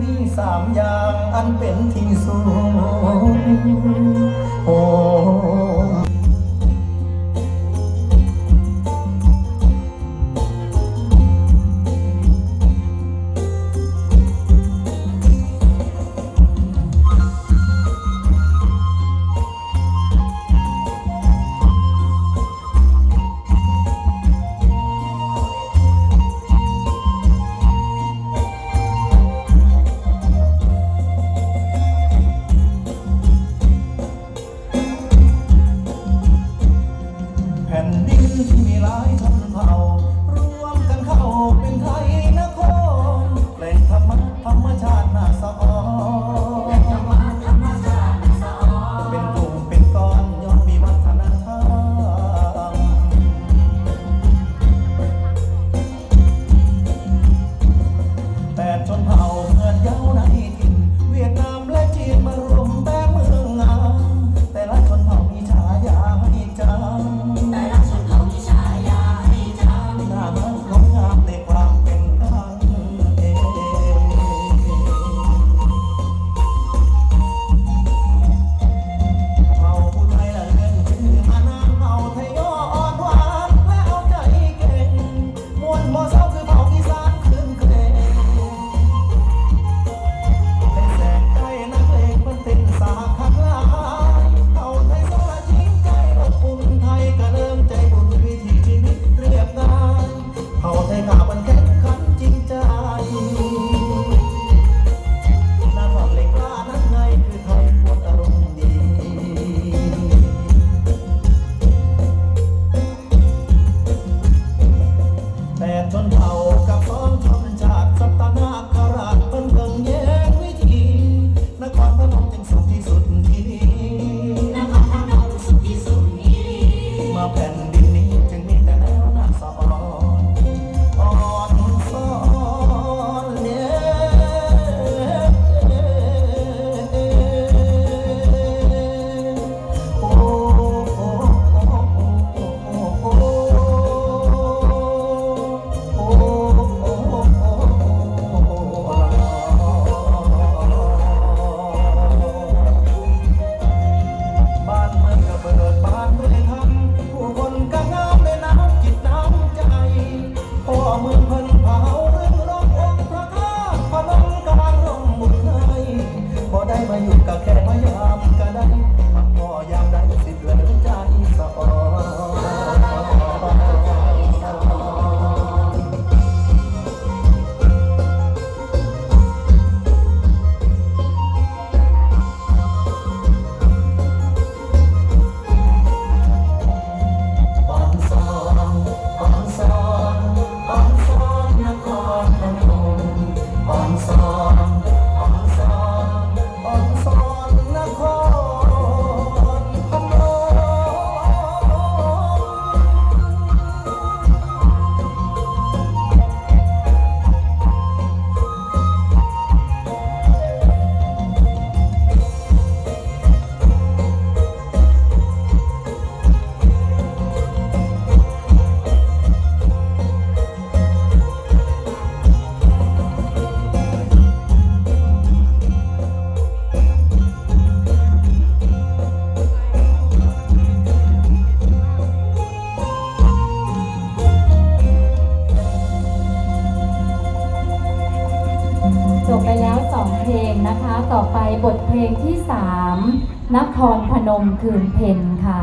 มีสามอย่างอันเป็นที่สูงโอ้ Oh, yeah. จบไปแล้วสองเพลงนะคะ ต่อไปบทเพลงที่สามนครพนมคืนเพนค่ะ